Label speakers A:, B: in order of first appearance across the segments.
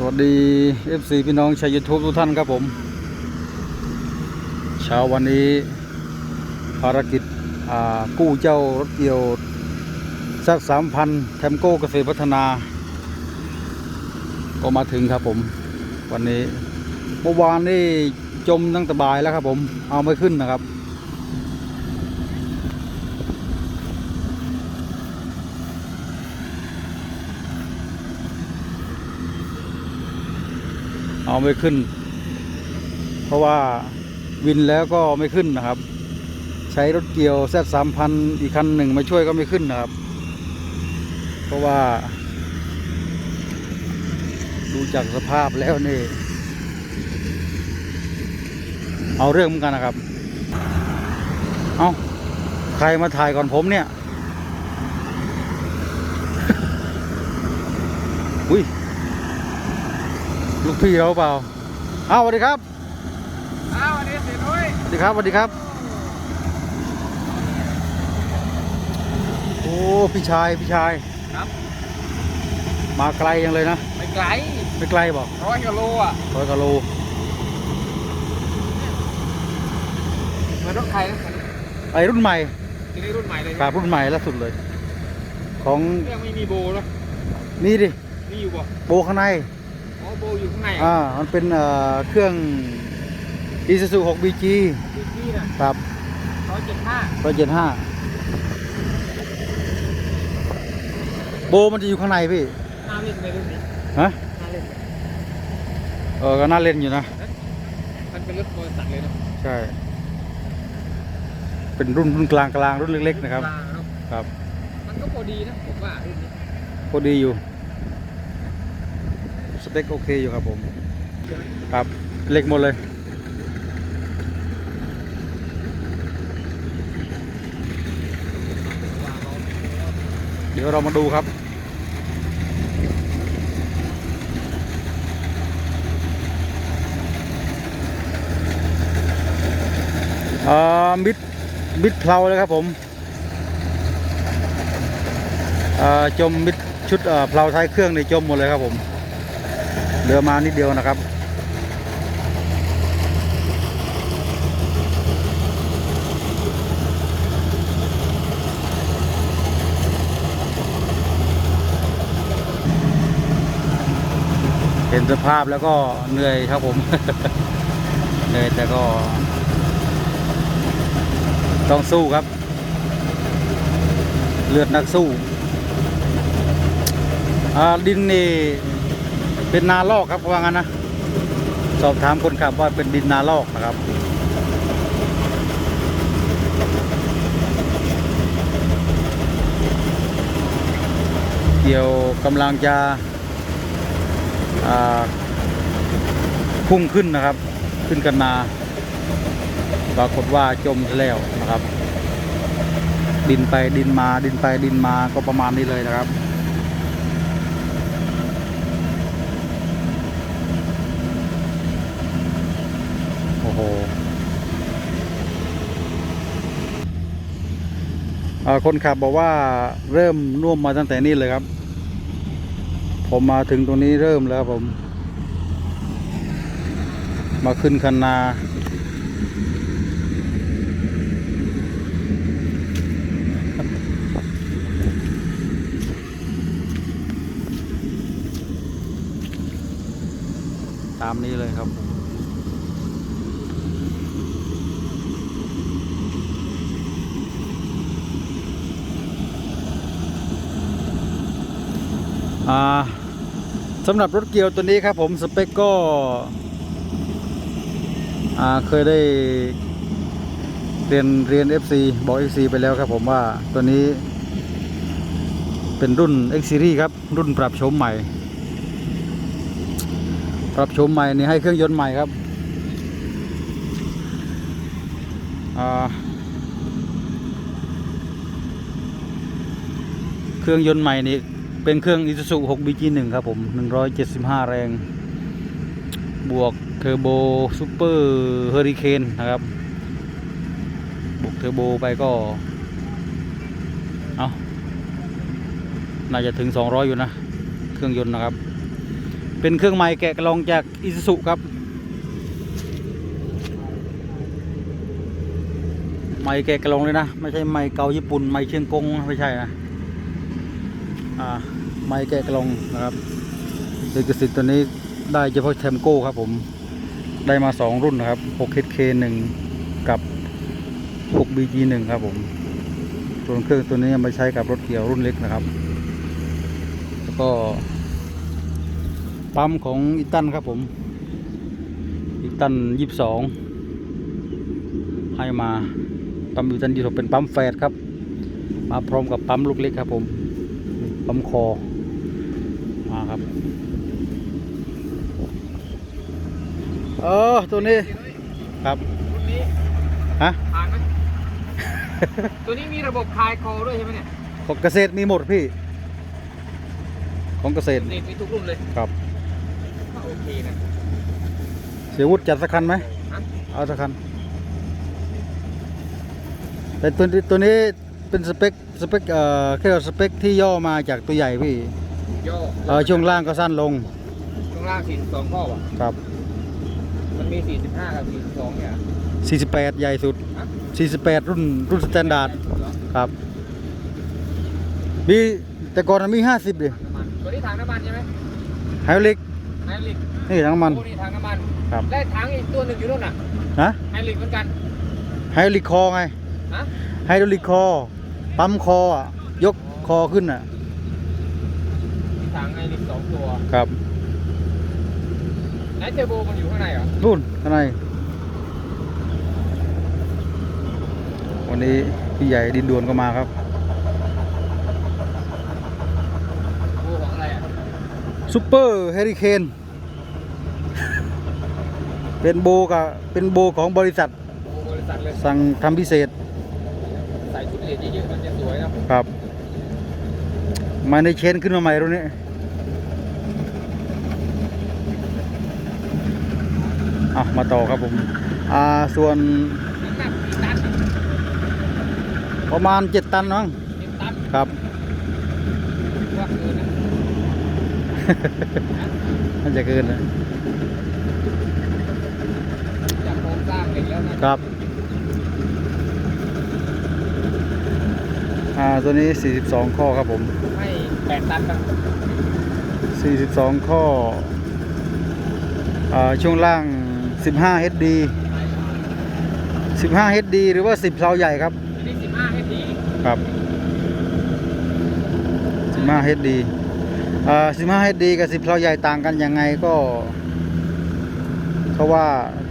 A: สวัสดี FC พี่น้องชาวยูทูบทุกท่านครับผม เช้าวันนี้ภารกิจกู้เจ้ารถเกี่ยวสักสามพันแทมโก้เกษตรพัฒนา ก็มาถึงครับผม วันนี้เมื่อวานนี่จมตั้งแต่บ่ายแล้วครับผมเอาไม่ขึ้นนะครับ เอาไม่ขึ้น เพราะว่าวินแล้วก็ไม่ขึ้นนะครับ ใช้รถเกี่ยวแซดสามพันอีกคันหนึ่งมาช่วยก็ไม่ขึ้นนะครับ เพราะว่า ดูจากสภาพแล้วนี่ เอาเรื่องเหมือนกันนะครับ เอาใครมาถ่ายก่อนผมเนี่ย อุ้ย ลูกพี่เราเปล่าอ้าวสวัสดีครับ
B: อ้าววันนี้เสียนุ้ย
A: สวัสดีครับสวัสดีครับ โอ้พี่ชายพี่ชาย
B: ครับ
A: มาไกลยังเลยนะ
B: ไม่ไกล
A: ไม่ไกลบอก
B: ร้อยกิโลอะ
A: ร้อยกิโล
B: เหมือนรถใครนะ
A: ไอรุ่นใหม่
B: ทีนี้รุ่นใหม่เลย
A: ครับรุ่นใหม่ล่าสุดเลย ของ
B: เครื่องไม่มีโบแล้ว
A: นี่ดิ
B: มีอยู่บ่
A: โบข้างใน
B: อ๋อ โบอยู่ข้างใน
A: อ่ามันเป็นเอ่อเครื่อง Isuzu 6 BG
B: พี่พี่น่ะ
A: ครับ
B: ร้อยเจ็ดห้า
A: 175โบมันจะอยู่ข้างในพี่
B: น่าเล่นในรุ่นนี้
A: ฮะ
B: น่าเล่น
A: เออก็น่าเล่นอยู่นะ
B: มันเป็นรถบริษัทเลยเนาะ
A: ใช่ เป็นรุ่นรุ่นกลางกลางรุ่นเล็กๆนะครับ
B: กลางเนาะ
A: ครับ
B: มันก็พอดีนะผมว่ารุ่นนี้
A: พอดีอยู่ สเปคโอเคอยู่ครับผมครับเล็กหมดเลย เดี๋ยวเรามาดูครับอ่ามิดมิดเพลาเลยครับผมอ่าจมมิดชุดเอ่อเพลาท้ายเครื่องในจมหมดเลยครับผม เหลือมานิดเดียวนะครับเห็นสภาพแล้วก็เหนื่อยครับผม เหนื่อยแต่ก็ ต้องสู้ครับ เลือดนักสู้ดินนี่ เป็นนาลอกครับว่างั้นนะ สอบถามคนขับว่าเป็นดินนาลอกนะครับ เกี่ยวกำลังจะพุ่งขึ้นนะครับ ขึ้นกันนาปรากฏว่าจมแล้วนะครับ ดินไปดินมาดินไปดินมาก็ประมาณนี้เลยนะครับ โอ้โหอ่า คนขับบอกว่าเริ่มน่วมมาตั้งแต่นี่เลยครับ ผมมาถึงตรงนี้เริ่มแล้วผม มาขึ้นคันนาตามนี้เลยครับผมอ่า สำหรับรถเกียวตัวนี้ครับผมสเปคก็เคยได้เรียนเรียน FC บอก FC ไปแล้วครับผมว่าตัวนี้ เป็นรุ่น X Series ครับ รุ่นปรับโฉมใหม่ ปรับโฉมใหม่นี่ให้เครื่องยนต์ใหม่ครับเครื่องยนต์ใหม่นี่ เป็นเครื่อง Isuzu 6 BG1 ครับผม 175 แรง บวกเทอร์โบซูเปอร์เฮอริเคนนะครับ บวกเทอร์โบไปก็ เอาน่าจะถึง 200 อยู่นะ เครื่องยนต์นะครับ เป็นเครื่องไม้แกะกระลองจากอิซุสุครับไม้แกะกระลองเลยนะ ไม่ใช่ไม้เกาญี่ปุ่นไม้เชียงกงไม่ใช่นะ อ่า ไม้แกะกลองนะครับลิขสิทธิ์ตัวนี้ได้เฉพาะแทมโก้ครับผมได้มาสองรุ่นนะครับ 6HK 1 กับ 6BG 1 ครับผมส่วนเครื่องตัวนี้มาใช้กับรถเกี่ยวรุ่นเล็กนะครับ แล้วก็ปั๊มของอีตันครับผม อีตันยี่สิบสองให้มาปั๊มอีตันยี่สิบเป็นปั๊มแฟดครับ มาพร้อมกับปั๊มลูกเล็กครับผม ปั๊มคอ ครับ เออตัวนี้ครับ
B: รุ่นนี้
A: ฮะ
B: ผ่านไหม ตัวนี้มีระบบคลายคอด้วยใช่ไหมเนี่ย
A: ของเกษตรมีหมดพี่ ของเกษตร
B: นี่มีทุกรุ่นเลย
A: ครับ
B: ก็โอเคนะ
A: เสียวุฒิจัดสักคันไหม
B: ฮะ
A: เอาสักคันแต่ตัวนี้ตัวนี้เป็นสเปคสเปคเอ่อแค่สเปคที่ย่อมาจากตัวใหญ่พี่
B: ย่อ
A: เออช่วงล่างก็สั้นลง
B: ช่วงล่าง42ข้อว่ะ
A: ครับ
B: มันมี45กับ42เนี่ย
A: 48 ใหญ่สุด
B: ฮะ
A: 48 รุ่นรุ่นสแตนดาร์ด
B: เหรอ
A: ครับมีแต่ก่อนมันมี 50ดิ
B: ถังน้ำมันตัวนี้ถังน้ำมันใช่ไหม
A: ไฮดรอลิก
B: ไฮดรอลิก
A: นี่ถังน้ำมัน
B: โอ้นี่ถังน้ำมัน
A: ครับ
B: และถังอีกตัวหนึ่งอยู่นู่นน่ะ
A: ฮะ
B: ไฮดรอลิกเหมือนกัน
A: ไฮดรอลิกคอไง
B: ฮะ
A: ไฮดรอลิกคอปั๊มคออะยกคอขึ้นอะ
B: มีถังไฮดรอลิกสองตัว
A: ครับ
B: ไหนเทอร์โบมันอยู่ข้างในเหรอ
A: นู่นข้างในวันนี้พี่ใหญ่ดินดวนก็มาครับ
B: โบของอะไรอะ
A: ซูเปอร์เฮริเคนเป็นโบกับเป็นโบของบริษัท
B: โบบริษัทเลย
A: สั่งทำพิเศษ
B: ใส่ชุดเลดเยอะๆมันจะสวยเนาะ
A: ครับมาในเชนขึ้นมาใหม่รุ่นนี้ อะมาต่อครับผมอ่าส่วน
B: น้ำหนักกี่ตันอะ
A: ประมาณ7ตันมั้ง
B: เจ็ดตัน
A: ครับ
B: ว่าเกินนะ
A: น่าจะเกินนะ
B: จากโครงสร้างเหล็กแล้วนะครับ
A: อ่าตัวนี้ 42 ข้อครับผม
B: ให้แปดตันครับ
A: 42 ข้ออ่าช่วงล่าง 15 HD 15 HD หรือว่า 10เพลาใหญ่ครับ
B: อันนี้สิบห้าให้ดี
A: ครับ 15 HD อ่า15 HD กับ 10เพลาใหญ่ต่างกันยังไงก็ เพราะว่า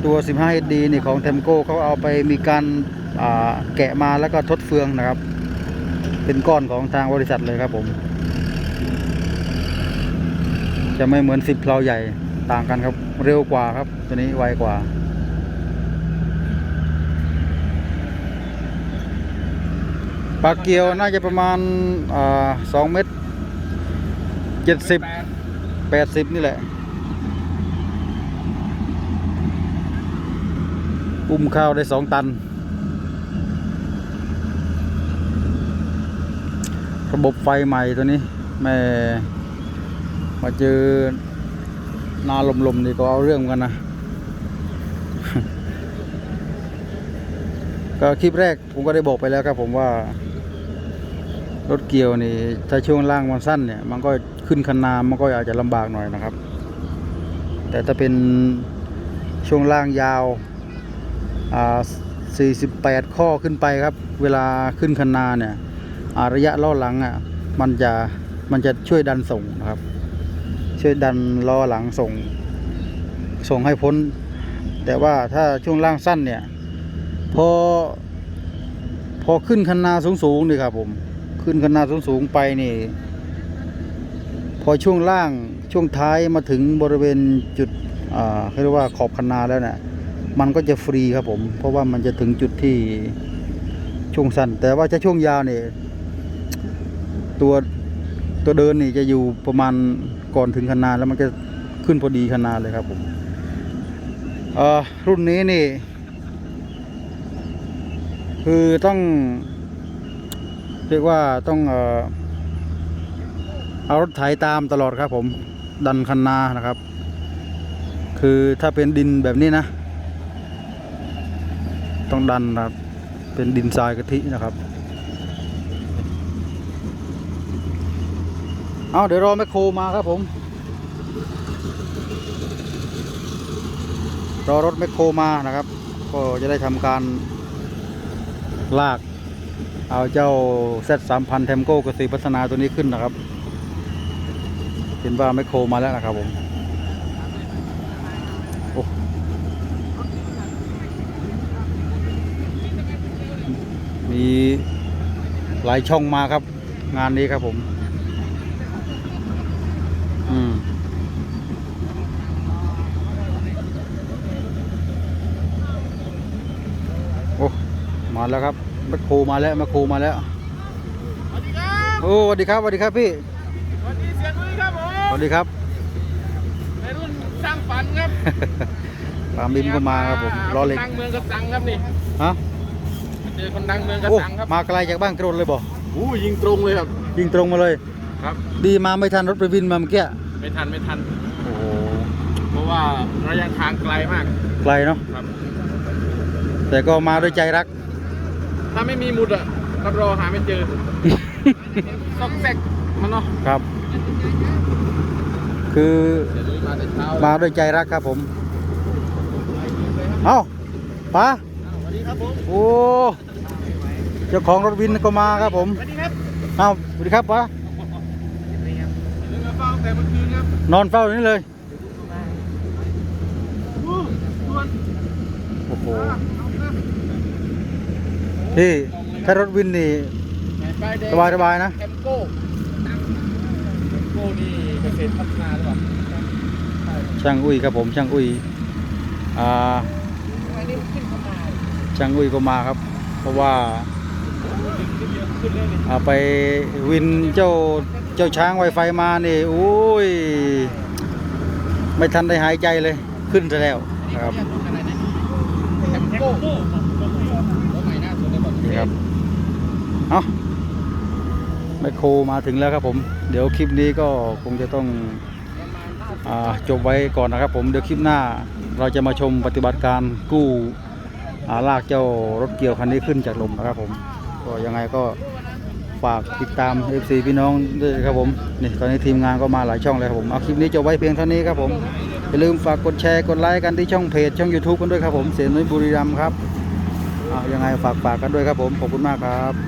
A: ตัว 15 HD นี่ของ Temco เขาเอาไปมีการอ่าแกะมาแล้วก็ทดเฟืองนะครับ เป็นก้อนของทางบริษัทเลยครับผม จะไม่เหมือน10เพลาใหญ่ต่างกันครับ เร็วกว่าครับ ตัวนี้ไวกว่า ปลาเกียวน่าจะประมาณสองเมตรเจ็ดสิบ
B: แปด
A: แปดสิบนี่แหละ อุ้มข้าวได้สองตัน ระบบไฟใหม่ตัวนี้แม่มาเจอ นาลมๆนี่ก็เอาเรื่องกันนะ ก็คลิปแรกผมก็ได้บอกไปแล้วครับผมว่า รถเกี่ยวนี่ถ้าช่วงล่างมันสั้นเนี่ย มันก็ขึ้นคันนามันก็อาจจะลำบากหน่อยนะครับ แต่ถ้าเป็นช่วงล่างยาวอ่า48 ข้อขึ้นไปครับ เวลาขึ้นคันนาเนี่ยระยะล้อหลังอะมันจะมันจะช่วยดันส่งนะครับ ช่วยดันล้อหลังส่ง ส่งให้พ้น แต่ว่าถ้าช่วงล่างสั้นเนี่ย พอ พอขึ้นคันนาสูงๆนี่ครับผม ขึ้นคันนาสูงๆไปนี่ พอช่วงล่างช่วงท้ายมาถึงบริเวณจุดอ่าเรียกว่าขอบคันนาแล้วเนี่ยมันก็จะฟรีครับผม เพราะว่ามันจะถึงจุดที่ช่วงสั้น แต่ว่าจะช่วงยาวเนี่ยตัวตัวเดินนี่จะอยู่ประมาณ ก่อนถึงคันนาแล้วมันจะขึ้นพอดีคันนาเลยครับผมอ่อรุ่นนี้นี่ คือต้องเรียกว่าต้องเอ่อเอารถไถตามตลอดครับผมดันคันนานะครับ คือถ้าเป็นดินแบบนี้นะ ต้องดันนะครับ เป็นดินทรายกะทินะครับ เอาเดี๋ยวรอแมคโครมาครับผม รอรถแมคโครมานะครับ ก็จะได้ทำการลาก เอาเจ้าเซตสามพันเทมโก้กสีพัฒนาตัวนี้ขึ้นนะครับ เห็นว่าแมคโครมาแล้วนะครับผมมีหลายช่องมาครับ งานนี้ครับผม อืม โอ้ มา แล้วครับแมคโครมาแล้วแมคโครมาแล้ว
B: สวัสดีครับ
A: โอ้สวัสดีครับสวัสดีครับพี่
B: สวัสดีเสียนุ้ยครับผ
A: ส
B: ม
A: วัสดีครับ
B: ในรุ่นสร้างฝันครับ
A: ตามบินก็มาครับผมรอเหล็ก
B: คนดังเมืองกระสังครับนี่
A: ฮะ
B: เจอคนดังเมืองกระ
A: โอ้
B: สังครับ
A: มาไกลจากบ้านกรนเลยบ่
B: อู้ยิงตรงเลยครับ
A: ยิงตรงมาเลย
B: ครับ
A: ดีมาไม่ทันรถไปวินมาเมื่อกี้
B: ไม่ทันไม่ทัน
A: โอ้โห
B: เพราะว่าระยะทางไกลมาก
A: ไกลเนาะ
B: ครับ
A: แต่ก็มาด้วยใจรัก
B: ถ้าไม่มีหมุดอะรับรองหาไม่เจอ ซอกแซกมันเนาะ
A: ครับ คือ
B: เสียนุ้ยมาแต่เช้า
A: มาด้วยใจรักครับผม เอ้าป้า
B: สวัสดีครับผม
A: โอ้เจ้าของรถวินก็มาครับผม
B: สวัสดีครับ
A: เอ้าสวัสดีครับป้า
B: เรื่องมาเฝ้าแต่เมื่อคืนครับ
A: นอนเฝ้าอยู่นี่เลย
B: อู้ด่วน
A: โอ้โห พี่ถ้ารถวินนี่
B: ไปแดง
A: สบายสบายๆนะ
B: แคมโก้แคมโก้นี่เกษตรพัฒนาหรือเปล่าใช่
A: ช่างอุ้ยครับผมช่างอุ้ยอ่า
B: อันนี้มันขึ้นเข้ามา
A: ช่างอุ้ยก็มาครับ เพราะว่า
B: ขึ้นเยอะขึ้นเลยนี่
A: อ่าไปวินเจ้าเจ้าช้างไวไฟมานี่โอ้ยไม่ทันได้หายใจเลยขึ้นซะแล้วนะครับ
B: อกนี่
A: ครับเอาไมโครมาถึงแล้วครับผม เดี๋ยวคลิปนี้ก็คงจะต้องอจบไว้ก่อนนะครับผมเดี๋ยวคลิปหน้าเราจะมาชมปฏิบัติการกู้ลากเจ้ารถเกี่ยวคันนี้ขึ้นจากหลุมนะครับผมก็ยังไงก็ฝากติดตาม FC พี่น้องด้วยครับผมนี่ตอนนี้ทีมงานก็มาหลายช่องเลยครับผมเอาคลิปนี้จบไว้เพียงเท่านี้ครับผมอย่าลืมฝากกดแชร์กดไลค์กันที่ช่องเพจช่อง YouTube กันด้วยครับผมเสียนุ้ยบุรีรัมย์ครับ ยังไงฝากฝากกันด้วยครับผม ขอบคุณมากครับ